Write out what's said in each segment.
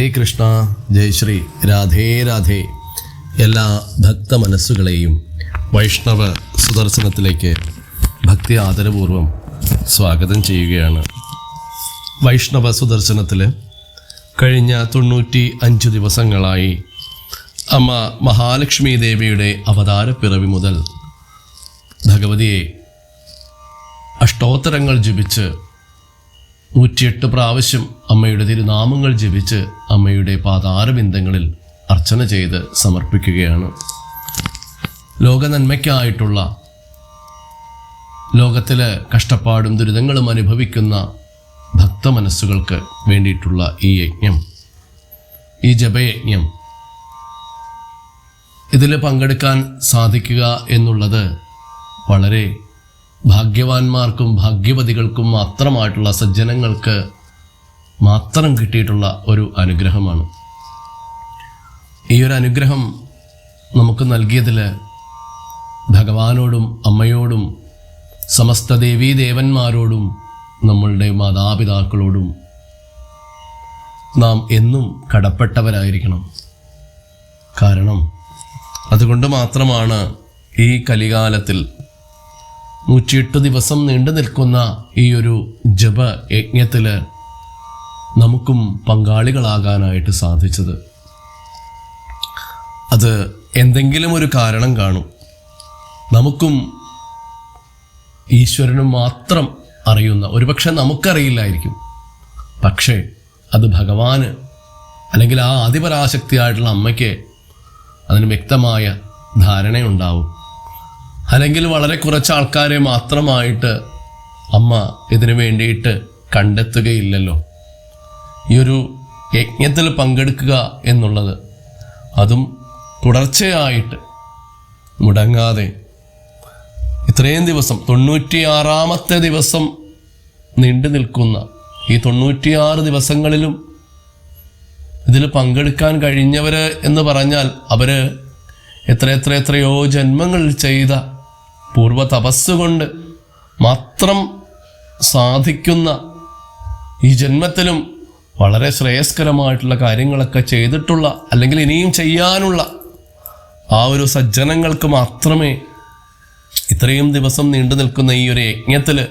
ഹരേ കൃഷ്ണ ജയശ്രീ രാധേ രാധേ. എല്ലാ ഭക്ത മനസ്സുകളെയും വൈഷ്ണവ സുദർശനത്തിലേക്ക് ഭക്തി ആദരപൂർവം സ്വാഗതം ചെയ്യുകയാണ്. വൈഷ്ണവ സുദർശനത്തിൽ കഴിഞ്ഞ തൊണ്ണൂറ്റി അഞ്ച് ദിവസങ്ങളായി അമ്മ മഹാലക്ഷ്മി ദേവിയുടെ അവതാരപ്പിറവി മുതൽ ഭഗവതിയെ അഷ്ടോത്തരങ്ങൾ ജപിച്ച് നൂറ്റിയെട്ട് പ്രാവശ്യം അമ്മയുടെ തിരുനാമങ്ങൾ ജപിച്ച് അമ്മയുടെ പാതാരബിന്ദങ്ങളിൽ അർച്ചന ചെയ്ത് സമർപ്പിക്കുകയാണ്. ലോക നന്മയ്ക്കായിട്ടുള്ള ലോകത്തിലെ കഷ്ടപ്പാടും ദുരിതങ്ങളും അനുഭവിക്കുന്ന ഭക്ത മനസ്സുകൾക്ക് വേണ്ടിയിട്ടുള്ള ഈ യജ്ഞം ഈ ജപയജ്ഞം ഇതിൽ പങ്കെടുക്കാൻ സാധിക്കുക എന്നുള്ളത് വളരെ ഭാഗ്യവാന്മാർക്കും ഭാഗ്യവതികൾക്കും മാത്രമായിട്ടുള്ള സജ്ജനങ്ങൾക്ക് മാത്രം കിട്ടിയിട്ടുള്ള ഒരു അനുഗ്രഹമാണ്. ഈ ഒരു അനുഗ്രഹം നമുക്ക് നൽകിയതിൽ ഭഗവാനോടും അമ്മയോടും സമസ്ത ദേവീ ദേവന്മാരോടും നമ്മളുടെ മാതാപിതാക്കളോടും നാം എന്നും കടപ്പെട്ടവരായിരിക്കണം. കാരണം അതുകൊണ്ട് മാത്രമാണ് ഈ കലികാലത്തിൽ നൂറ്റിയെട്ട് ദിവസം നീണ്ടു നിൽക്കുന്ന ഈ ഒരു ജപ യജ്ഞത്തിൽ നമുക്കും പങ്കാളികളാകാനായിട്ട് സാധിച്ചത്. അത് എന്തെങ്കിലും ഒരു കാരണം കാണും. നമുക്കും ഈശ്വരനും മാത്രം അറിയുന്ന ഒരുപക്ഷെ നമുക്കറിയില്ലായിരിക്കും. പക്ഷേ അത് ഭഗവാന് അല്ലെങ്കിൽ ആ അതിപരാശക്തിയായിട്ടുള്ള അമ്മയ്ക്ക് അതിന് വ്യക്തമായ ധാരണയുണ്ടാവും. അല്ലെങ്കിൽ വളരെ കുറച്ച് ആൾക്കാരെ മാത്രമായിട്ട് അമ്മ ഇതിനു വേണ്ടിയിട്ട് കണ്ടെത്തുകയില്ലല്ലോ. ഈ ഒരു യജ്ഞത്തിൽ പങ്കെടുക്കുക എന്നുള്ളത് അതും തുടർച്ചയായിട്ട് മുടങ്ങാതെ ഇത്രയും ദിവസം തൊണ്ണൂറ്റിയാറാമത്തെ ദിവസം നീണ്ടു നിൽക്കുന്ന ഈ തൊണ്ണൂറ്റിയാറ് ദിവസങ്ങളിലും ഇതിൽ പങ്കെടുക്കാൻ കഴിഞ്ഞവർ എന്ന് പറഞ്ഞാൽ അവർ എത്ര എത്ര എത്രയോ ജന്മങ്ങൾ ചെയ്ത പൂർവ തപസ്സുകൊണ്ട് മാത്രം സാധിക്കുന്ന ഈ ജന്മത്തിലും വളരെ ശ്രേയസ്കരമായിട്ടുള്ള കാര്യങ്ങളൊക്കെ ചെയ്തിട്ടുള്ള അല്ലെങ്കിൽ ഇനിയും ചെയ്യാനുള്ള ആ ഒരു സജ്ജനങ്ങൾക്ക് മാത്രമേ ഇത്രയും ദിവസം നീണ്ടു നിൽക്കുന്ന ഈ ഒരു യജ്ഞത്തിൽ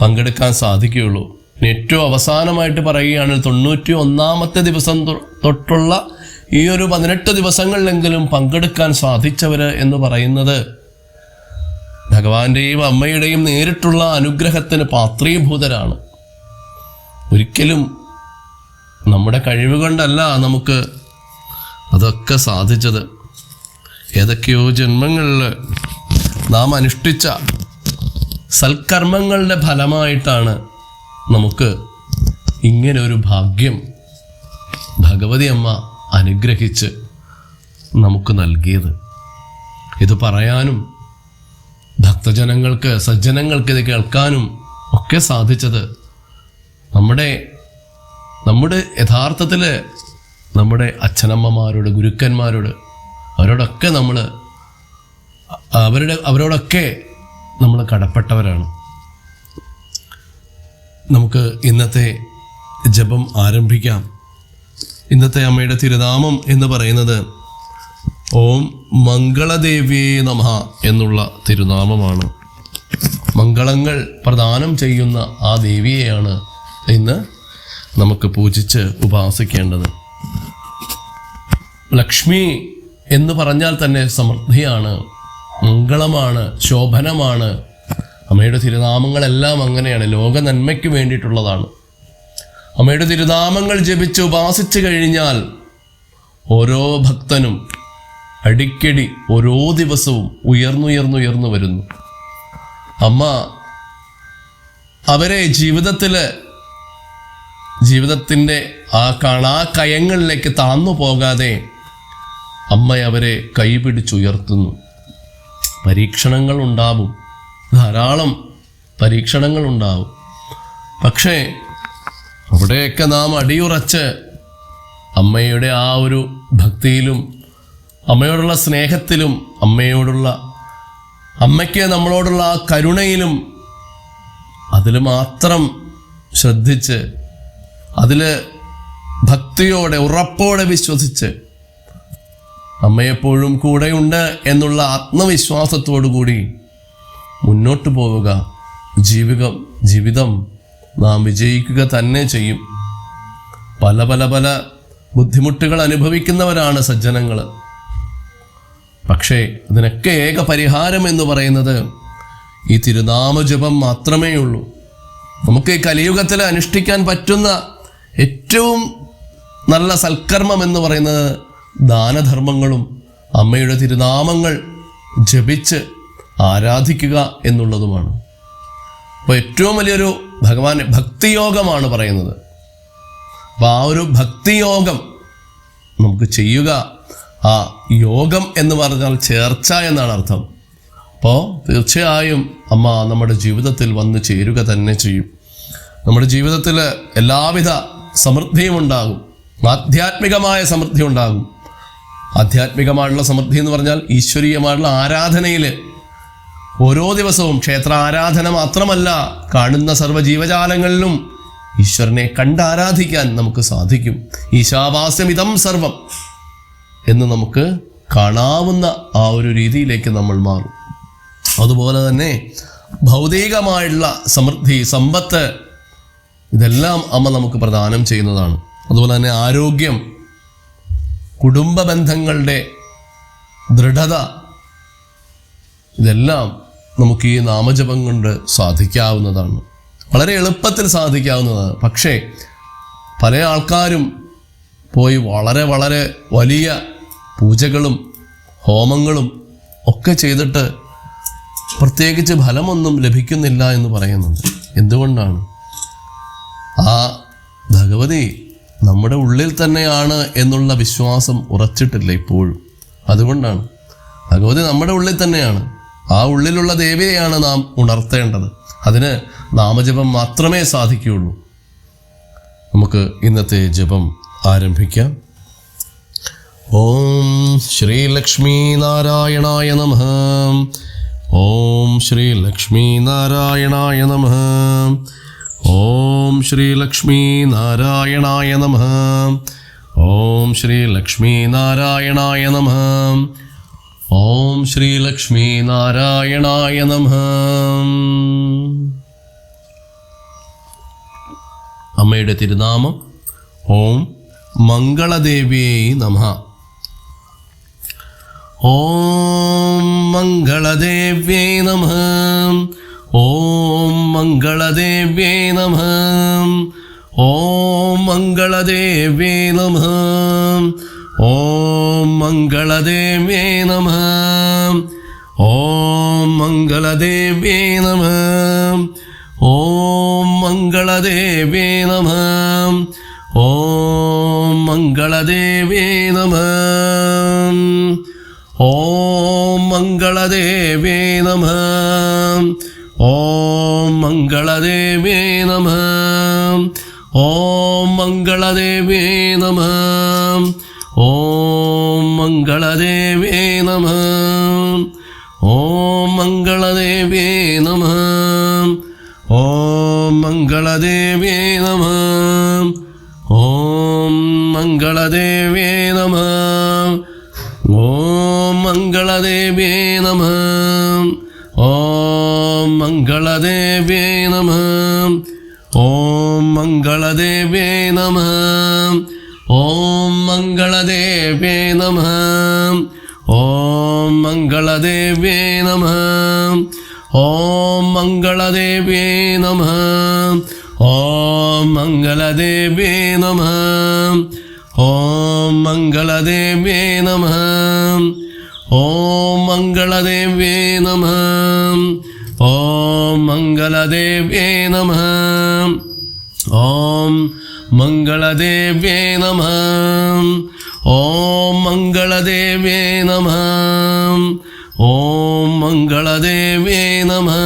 പങ്കെടുക്കാൻ സാധിക്കുകയുള്ളൂ. ഏറ്റവും അവസാനമായിട്ട് പറയുകയാണ് തൊണ്ണൂറ്റി ഒന്നാമത്തെ ദിവസം തൊട്ടുള്ള ഈ ഒരു പതിനെട്ട് ദിവസങ്ങളിലെങ്കിലും പങ്കെടുക്കാൻ സാധിച്ചവർ എന്ന് പറയുന്നത് ഭഗവാന്റെയും അമ്മയുടെയും നേരിട്ടുള്ള അനുഗ്രഹത്തിന് പാത്രീഭൂതരാണ്. ഒരിക്കലും നമ്മുടെ കഴിവ് കൊണ്ടല്ല നമുക്ക് അതൊക്കെ സാധിച്ചത്. ഏതൊക്കെയോ ജന്മങ്ങളിൽ നാം അനുഷ്ഠിച്ച സൽക്കർമ്മങ്ങളുടെ ഫലമായിട്ടാണ് നമുക്ക് ഇങ്ങനെ ഒരു ഭാഗ്യം ഭഗവതി അമ്മ അനുഗ്രഹിച്ച് നമുക്ക് നൽകിയത്. ഇത് പറയാനും ഭക്തജനങ്ങൾക്ക് സജ്ജനങ്ങൾക്ക് ഇത് കേൾക്കാനും ഒക്കെ സാധിച്ചത് നമ്മുടെ നമ്മുടെ യഥാർത്ഥത്തിൽ നമ്മുടെ അച്ഛനമ്മമാരോട് ഗുരുക്കന്മാരോട് അവരോടൊക്കെ നമ്മൾ അവരുടെ അവരോടൊക്കെ നമ്മൾ കടപ്പെട്ടവരാണ്. നമുക്ക് ഇന്നത്തെ ജപം ആരംഭിക്കാം. ഇന്നത്തെ അമ്മയുടെ തിരുനാമം എന്ന് പറയുന്നത് ഓം മംഗളദേവിയേ നമ എന്നുള്ള തിരുനാമമാണ്. മംഗളങ്ങൾ പ്രദാനം ചെയ്യുന്ന ആ ദേവിയെയാണ് ഇന്ന് നമുക്ക് പൂജിച്ച് ഉപാസിക്കേണ്ടത്. ലക്ഷ്മി എന്ന് പറഞ്ഞാൽ തന്നെ സമൃദ്ധിയാണ് മംഗളമാണ് ശോഭനമാണ്. അമ്മയുടെ തിരുനാമങ്ങളെല്ലാം അങ്ങനെയാണ് ലോക നന്മയ്ക്ക് വേണ്ടിയിട്ടുള്ളതാണ്. അമ്മയുടെ തിരുനാമങ്ങൾ ജപിച്ച് ഉപാസിച്ചു കഴിഞ്ഞാൽ ഓരോ ഭക്തനും അടിക്കടി ഓരോ ദിവസവും ഉയർന്നുയർന്നുയർന്നു വരുന്നു. അമ്മ അവരെ ജീവിതത്തിൽ ജീവിതത്തിന്റെ ആ കാണാ കയങ്ങളിലേക്ക് താന്നു പോകാതെ അമ്മ അവരെ കൈപിടിച്ചുയർത്തുന്നു. പരീക്ഷണങ്ങൾ ഉണ്ടാവും. ധാരാളം പരീക്ഷണങ്ങൾ ഉണ്ടാവും. പക്ഷേ അവിടെയൊക്കെ നാം അടിയുറച്ച് അമ്മയുടെ ആ ഒരു ഭക്തിയിലും അമ്മയോടുള്ള സ്നേഹത്തിലും അമ്മയോടുള്ള അമ്മയ്ക്ക് നമ്മളോടുള്ള ആ കരുണയിലും അതിൽ മാത്രം ശ്രദ്ധിച്ച് അതിൽ ഭക്തിയോടെ ഉറപ്പോടെ വിശ്വസിച്ച് അമ്മയെപ്പോഴും കൂടെയുണ്ട് എന്നുള്ള ആത്മവിശ്വാസത്തോടു കൂടി മുന്നോട്ട് പോവുക. ജീവിതം ജീവിതം നാം വിജയിക്കുക തന്നെ ചെയ്യും. പല പല പല ബുദ്ധിമുട്ടുകൾ അനുഭവിക്കുന്നവരാണ് സജ്ജനങ്ങൾ. പക്ഷേ അതിനൊക്കെ ഏക പരിഹാരം എന്ന് പറയുന്നത് ഈ തിരുനാമജപം മാത്രമേ ഉള്ളൂ. നമുക്ക് ഈ കലിയുഗത്തിൽ അനുഷ്ഠിക്കാൻ പറ്റുന്ന ഏറ്റവും നല്ല സൽക്കർമ്മം എന്ന് പറയുന്നത് ദാനധർമ്മങ്ങളും അമ്മയുടെ തിരുനാമങ്ങൾ ജപിച്ച് ആരാധിക്കുക എന്നുള്ളതുമാണ്. അപ്പോൾ ഏറ്റവും വലിയൊരു ഭഗവാൻ ഭക്തിയോഗമാണ് പറയുന്നത്. അപ്പോൾ ആ ഒരു ഭക്തിയോഗം നമുക്ക് ചെയ്യുക ആ യോഗം എന്ന് പറഞ്ഞാൽ ചേർച്ച എന്നാണ് അർത്ഥം. അപ്പോൾ തീർച്ചയായും അമ്മ നമ്മുടെ ജീവിതത്തിൽ വന്ന് ചേരുക തന്നെ ചെയ്യും. നമ്മുടെ ജീവിതത്തിൽ എല്ലാവിധ സമൃദ്ധിയും ഉണ്ടാകും. ആധ്യാത്മികമായ സമൃദ്ധി ഉണ്ടാകും. ആധ്യാത്മികമായിട്ടുള്ള സമൃദ്ധി എന്ന് പറഞ്ഞാൽ ഈശ്വരീയമായിട്ടുള്ള ആരാധനയിൽ ഓരോ ദിവസവും ക്ഷേത്ര ആരാധന മാത്രമല്ല കാണുന്ന സർവ ജീവജാലങ്ങളിലും ഈശ്വരനെ കണ്ടാരാധിക്കാൻ നമുക്ക് സാധിക്കും. ഈശാവാസ്യമിതം സർവം. എന്ന് നമുക്ക് കാണാവുന്ന ആ ഒരു രീതിയിലേക്ക് നമ്മൾ മാറും. അതുപോലെ തന്നെ ഭൗതികമായുള്ള സമൃദ്ധി സമ്പത്ത് ഇതെല്ലാം അമ്മ നമുക്ക് പ്രദാനം ചെയ്യുന്നതാണ്. അതുപോലെ തന്നെ ആരോഗ്യം കുടുംബ ബന്ധങ്ങളുടെ ദൃഢത ഇതെല്ലാം നമുക്ക് ഈ നാമജപം കൊണ്ട് സാധിക്കാവുന്നതാണ്. വളരെ എളുപ്പത്തിൽ സാധിക്കാവുന്നതാണ്. പക്ഷേ പല ആൾക്കാരും പോയി വളരെ വളരെ വലിയ പൂജകളും ഹോമങ്ങളും ഒക്കെ ചെയ്തിട്ട് പ്രത്യേകിച്ച് ഫലമൊന്നും ലഭിക്കുന്നില്ല എന്ന് പറയുന്നുണ്ട്. എന്തുകൊണ്ടാണ്? ആ ഭഗവതി നമ്മുടെ ഉള്ളിൽ തന്നെയാണ് എന്നുള്ള വിശ്വാസം ഉറച്ചിട്ടില്ല ഇപ്പോഴും. അതുകൊണ്ടാണ്. ഭഗവതി നമ്മുടെ ഉള്ളിൽ തന്നെയാണ്. ആ ഉള്ളിലുള്ള ദേവിയെയാണ് നാം ഉണർത്തേണ്ടത്. അതിന് നാമജപം മാത്രമേ സാധിക്കുകയുള്ളൂ. നമുക്ക് ഇന്നത്തെ ജപം ആരംഭിക്കാം. ഓം ശ്രീലക്ഷ്മീനാരായണായ നമ. ഓം ശ്രീലക്ഷ്മീനാരായണായ നമ. ഓം ശ്രീലക്ഷ്മീനാരായണായ നമ. ഓം ശ്രീലക്ഷ്മീനാരായണായ നമ. ഓം ശ്രീലക്ഷ്മീനാരായണായ നമ. അമ്മയുടെ തിരുനാമം ഓം മംഗളദേവിയേ നമ. ഓം മംഗളദേവ്യേ നമ. ഓം മംഗളദേവ്യേ നമ. ഓം മംഗളദേവ്യേ നമ. ഓം മംഗളദേവ്യേ നമ. ഓം മംഗളദേവ്യേ നമ. ഓം മംഗളദേവ്യേ നമ. ഓം മംഗളദേവ്യേ നമ. ஓம் மங்களதேவே நம. ஓம் மங்களதேவே நம. ஓம் மங்களதேவே நம. ஓம் மங்களதேவே நம. ஓம் மங்களதேவே நம. ஓம் மங்களதேவே நம. ஓம் மங்களதேவே நம. ஓம் മംഗളദേവ്യേ നമ. ഓം മംഗളദേവ്യേ നമ. ഓം മംഗളദേവ്യേ നമ. ഓം മംഗളദേവ്യേ നമ. ഓം മംഗളദേവ്യേ നമ. ഓം മംഗളദേവ്യേ നമ. ഓം മംഗളദേവ്യേ നമ. ഓം മംഗളദേവ്യേ നമ. ॐ मङ्गलदेव्ये नमः ॐ मङ्गलदेव्ये नमः ॐ मङ्गलदेव्ये नमः ॐ मङ्गलदेव्ये नमः ॐ मङ्गलदेव्ये नमः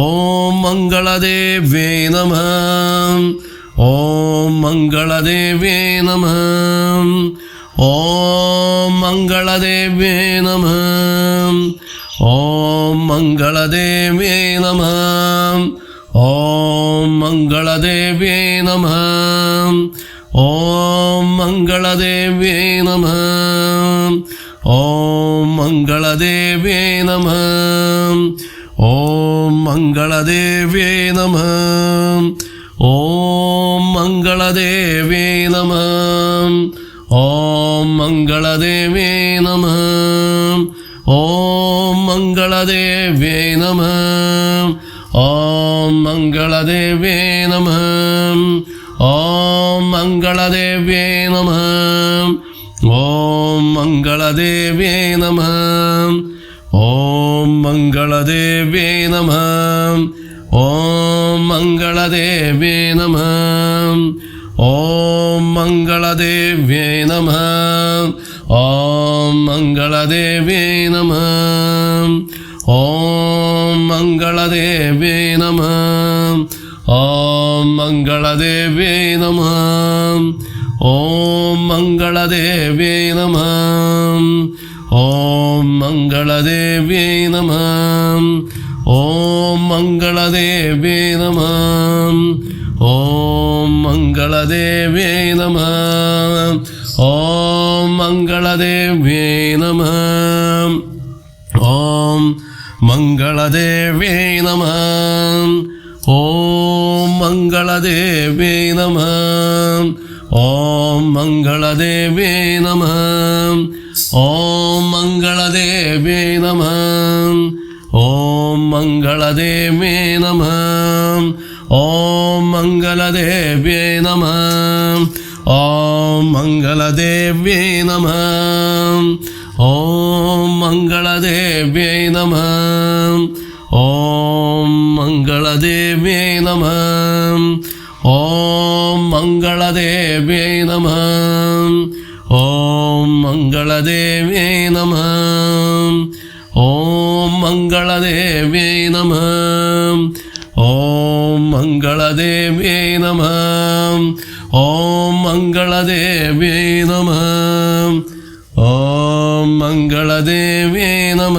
ॐ मङ्गलदेव्ये नमः ॐ मङ्गलदेव्ये नमः ஓம் மங்களதேவியே நம. ஓம் மங்களதேவியே நம. ஓம் மங்களதேவியே நம. ஓம் மங்களதேவியே நம. ஓம் மங்களதேவியே நம. ஓம் மங்களதேவியே நம. ஓம் மங்களதேவியே நம. ഓം മംഗളദേവേ നമ. ഓം മംഗളദേവേ നമ. ഓം മംഗളദേവേ നമ. ഓം മംഗളദേവേ നമ. ഓം മംഗളദേവേ നമ. ഓം മംഗളദേവേ നമ. ഓം മംഗളദേവേ നമ. ഓം மங்களதேவியை நம. ஓம் மங்களதேவியை நம. ஓம் மங்களதேவியை நம. ஓம் மங்களதேவியை நம. ஓம் மங்களதேவியை நம. ஓம் மங்களதேவியை நம. ஓம் மங்களதேவியை நம. மங்களதேவியை நம. ஓம் மங்களதேவியை நம. ஓம் மங்களதேவியை நம. ஓம் மங்களதேவியை நம. ஓம் மங்களதேவியை நம. ஓம் மங்களதேவியை நம. ஓம் மங்களதேவியை நம. ஓம் மங்களதேவியை நம. ஓம் மங்களதேவியை நம. ஓம் மங்களதேவியை நம. ஓம் மங்களதேவியை நம. ஓம் மங்களதேவியை நம. ஓம் மங்களதேவியை நம. ஓம் மங்களதேவியை நம. மங்களதேவியை நம ஓம் மங்களதேவியை நம ஓம் மங்களதேவியை நம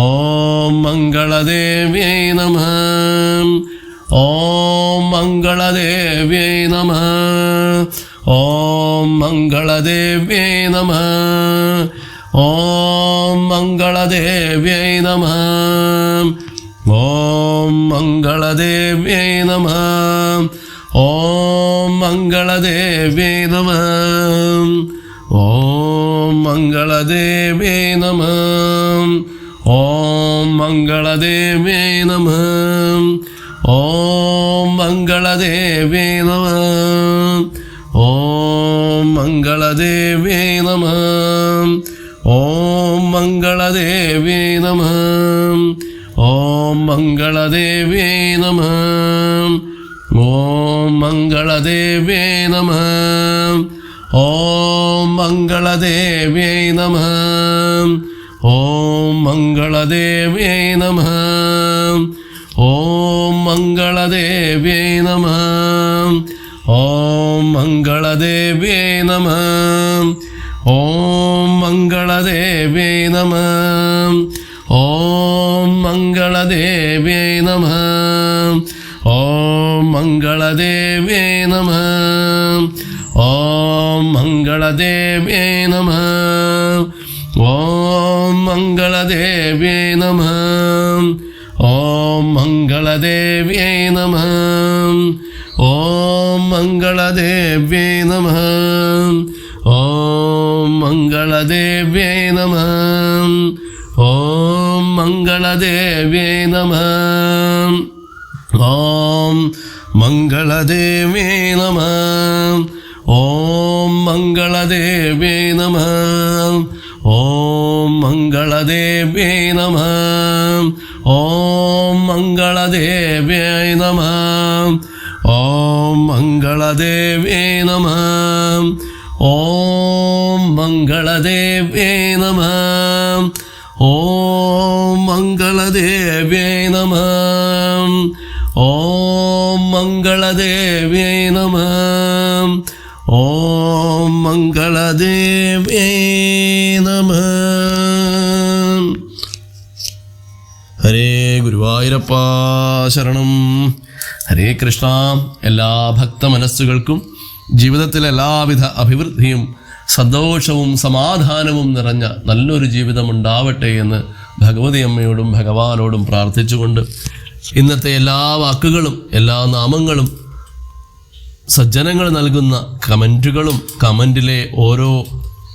ஓம் மங்களதேவியை நம ஓம் மங்களதேவியை நம ஓம் மங்களதேவியை நம ஓம் மங்களதேவியை நம மங்களதேவியை நம. ஓம் மங்களதேவியை நம. ஓம் மங்களதேவியை நம. ஓம் மங்களதேவியை நம. ஓம் மங்களதேவியை நம. ஓம் மங்களதேவியை நம. ஓம் மங்களதேவியை நம. மங்களதேவே நம. ஓம் மங்களதேவே நம. ஓம் மங்களதேவே நம. ஓம் மங்களதேவே நம. ஓம் மங்களதேவே நம. ஓம் மங்களதேவே நம. ஓம் மங்களதே मङ्गलदेव्ये नमः ॐ मङ्गलदेव्ये नमः ॐ मङ्गलदेव्ये नमः ॐ मङ्गलदेव्ये नमः ॐ मङ्गलदेव्ये नमः ॐ मङ्गलदेव्ये नमः ॐ मङ्गलदेव्ये नमः ॐ மங்களதேவே நம ஓம் மங்களதேவே நம ஓம் மங்களதேவே நம ஓம் மங்களதேவே நம ஓம் மங்களதேவே நம ஓம் மங்களதேவே நம ஓம் மங்களதேவே நம മംഗളദേവ്യേ നമ. ഓം മംഗളദേവ്യൈ നമ. ഹരേ ഗുരുവായൂരപ്പ ശരണം. ഹരേ കൃഷ്ണ. എല്ലാ ഭക്ത മനസ്സുകൾക്കും ജീവിതത്തിലെ എല്ലാവിധ അഭിവൃദ്ധിയും സന്തോഷവും സമാധാനവും നിറഞ്ഞ നല്ലൊരു ജീവിതം ഉണ്ടാവട്ടെ എന്ന് ഭഗവതി അമ്മയോടും ഭഗവാനോടും പ്രാർത്ഥിച്ചുകൊണ്ട് ഇന്നത്തെ എല്ലാ വാക്കുകളും എല്ലാ നാമങ്ങളും സജ്ജനങ്ങൾ നൽകുന്ന കമന്റുകളും കമന്റിലെ ഓരോ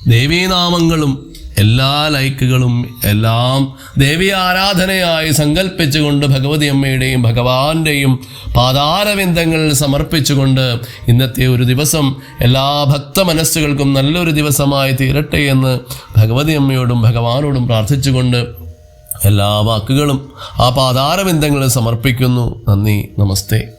ദേവീനാമങ്ങളും എല്ലാ ലൈക്കുകളും എല്ലാം ദേവി ആരാധനയായി സങ്കല്പിച്ചുകൊണ്ട് ഭഗവതി അമ്മയുടെയും ഭഗവാന്റെയും പാതാരവിന്ദങ്ങൾ സമർപ്പിച്ചുകൊണ്ട് ഇന്നത്തെ ഒരു ദിവസം എല്ലാ ഭക്ത മനസ്സുകൾക്കും നല്ലൊരു ദിവസമായി തീരട്ടെ എന്ന് ഭഗവതി അമ്മയോടും ഭഗവാനോടും പ്രാർത്ഥിച്ചുകൊണ്ട് എല്ലാ വാക്കുകളും ആ പാതാരബന്ധങ്ങളും സമർപ്പിക്കുന്നു. നന്ദി നമസ്തേ.